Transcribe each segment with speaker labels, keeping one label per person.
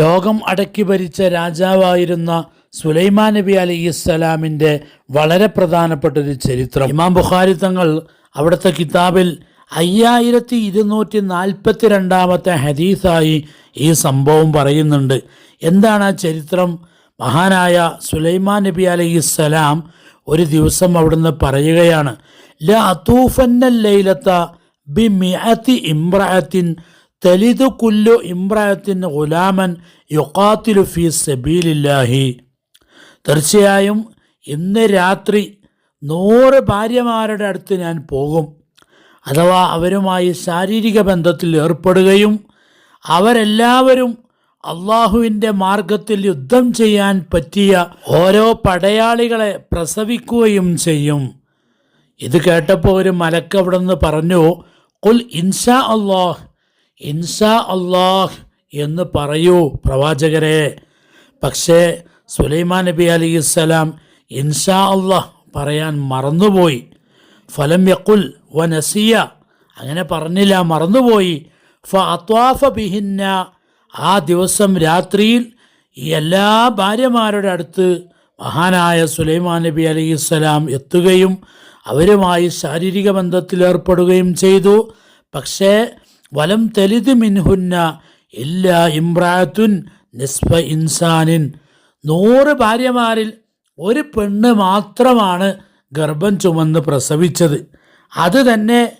Speaker 1: ലോകം അടക്കി ഭരിച്ച രാജാവായിരുന്ന സുലൈമാൻ നബി അലി ഇസ്സലാമിന്റെ വളരെ പ്രധാനപ്പെട്ട ഒരു ചരിത്രം. ഇമാം ബുഖാരി തങ്ങൾ അവിടുത്തെ കിതാബിൽ അയ്യായിരത്തി ഇരുന്നൂറ്റി നാൽപ്പത്തി രണ്ടാമത്തെ ഹദീസായി ഈ സംഭവം പറയുന്നുണ്ട്. എന്താണ് ആ ചരിത്രം? മഹാനായ സുലൈമാൻ നബി അലൈഹിസ്സലാം ഒരു ദിവസം അവിടുന്ന് പറയുകയാണ് ല അത്തൂഫന്നൽ ലൈലത്ത ബി മിഅത്തി ഇമ്രഅത്തിൻ തലിതു കുല്ലു ഇമ്രായത്തിന് ഗുലാമൻ യുക്കാത്തിലു ഫി സബീലില്ലാഹി. തീർച്ചയായും ഇന്ന് രാത്രി നൂറ് ഭാര്യമാരുടെ അടുത്ത് ഞാൻ പോകും. അഥവാ അവരുമായി ശാരീരിക ബന്ധത്തിൽ ഏർപ്പെടുകയും അവരെല്ലാവരും അള്ളാഹുവിന്റെ മാർഗത്തിൽ യുദ്ധം ചെയ്യാൻ പറ്റിയ ഓരോ പടയാളികളെ പ്രസവിക്കുകയും ചെയ്യും. ഇത് കേട്ടപ്പോൾ ഒരു മലക്കവിടെ നിന്ന് പറഞ്ഞു കുൽ ഇൻഷാ അള്ളാഹ് ഇൻഷാ അള്ളാഹ് എന്ന് പറയൂ പ്രവാചകരെ. പക്ഷേ സുലൈമാൻ നബി അലി ഇസ്സലാം ഇൻഷാ അള്ളാഹ് പറയാൻ മറന്നുപോയി. ഫലം യക്കുൽ വ നസിയ അങ്ങനെ പറഞ്ഞില്ല മറന്നുപോയി. ഫ അത്വാഫ ബിഹിന്ന. ആ ദിവസം രാത്രിയിൽ ഈ എല്ലാ ഭാര്യമാരുടെ അടുത്ത് മഹാനായ സുലൈമാൻ നബി അലൈഹിസ്സലാം എത്തുകയും അവരുമായി ശാരീരിക ബന്ധത്തിൽ ഏർപ്പെടുകയും ചെയ്തു. പക്ഷേ വലം തെലിത് മിൻഹുന്ന എല്ലാ ഇമ്രാത്തുൻ നിസ്ഫ ഇൻസാനിൻ. നൂറ് ഭാര്യമാരിൽ ഒരു പെണ്ണ് മാത്രമാണ് ഗർഭം ചുമന്ന് പ്രസവിച്ചത്. അത് തന്നെ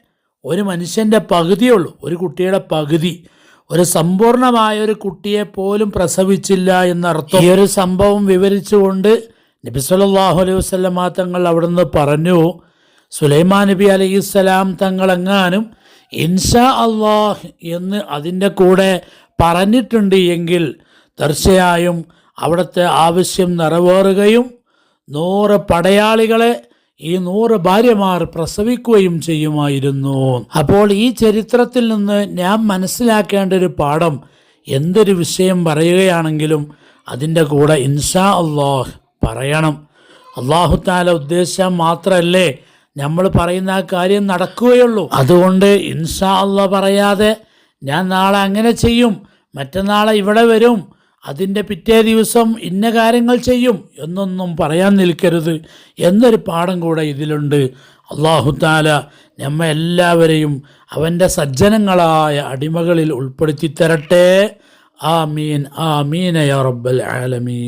Speaker 1: ഒരു മനുഷ്യന്റെ പകുതിയുള്ളൂ ഒരു കുട്ടിയുടെ പകുതി. ഒരു സമ്പൂർണമായ ഒരു കുട്ടിയെ പോലും പ്രസവിച്ചില്ല എന്നർത്ഥം. ഈ ഒരു സംഭവം വിവരിച്ചുകൊണ്ട് നബി സല്ലല്ലാഹു അലൈഹി വസല്ലമ തങ്ങൾ അവിടുന്ന് പറഞ്ഞു സുലൈമാൻ നബി അലൈഹി അലൈഹിസ്സലാം തങ്ങളെങ്ങാനും ഇൻഷാ അള്ളാഹ് എന്ന് അതിന്റെ കൂടെ പറഞ്ഞിട്ടുണ്ട് എങ്കിൽ തീർച്ചയായും അവിടുത്തെ ആവശ്യം നിറവേറുകയും നൂറ് പടയാളികളെ ഈ നൂറ് ഭാര്യമാർ പ്രസവിക്കുകയും ചെയ്യുമായിരുന്നു. അപ്പോൾ ഈ ചരിത്രത്തിൽ നിന്ന് ഞാൻ മനസ്സിലാക്കേണ്ട ഒരു പാഠം എന്തൊരു വിഷയം പറയുകയാണെങ്കിലും അതിന്റെ കൂടെ ഇൻഷാ അള്ളാഹ് പറയണം. അള്ളാഹുത്താല ഉദ്ദേശം മാത്രമല്ലേ നമ്മൾ പറയുന്ന ആ കാര്യം നടക്കുകയുള്ളൂ. അതുകൊണ്ട് ഇൻഷാ അല്ല പറയാതെ ഞാൻ നാളെ അങ്ങനെ ചെയ്യും മറ്റന്നാളെ ഇവിടെ വരും അതിന്റെ പിറ്റേ ദിവസം ഇന്ന കാര്യങ്ങൾ ചെയ്യും എന്നൊന്നും പറയാൻ നിൽക്കരുത് എന്നൊരു പാഠം കൂടെ ഇതിലുണ്ട്. അള്ളാഹു താല നമ്മ എല്ലാവരെയും അവന്റെ സജ്ജനങ്ങളായ അടിമകളിൽ ഉൾപ്പെടുത്തി തരട്ടെ ആമീൻ ആമീന യാ റബ്ബൽ ആലമീൻ.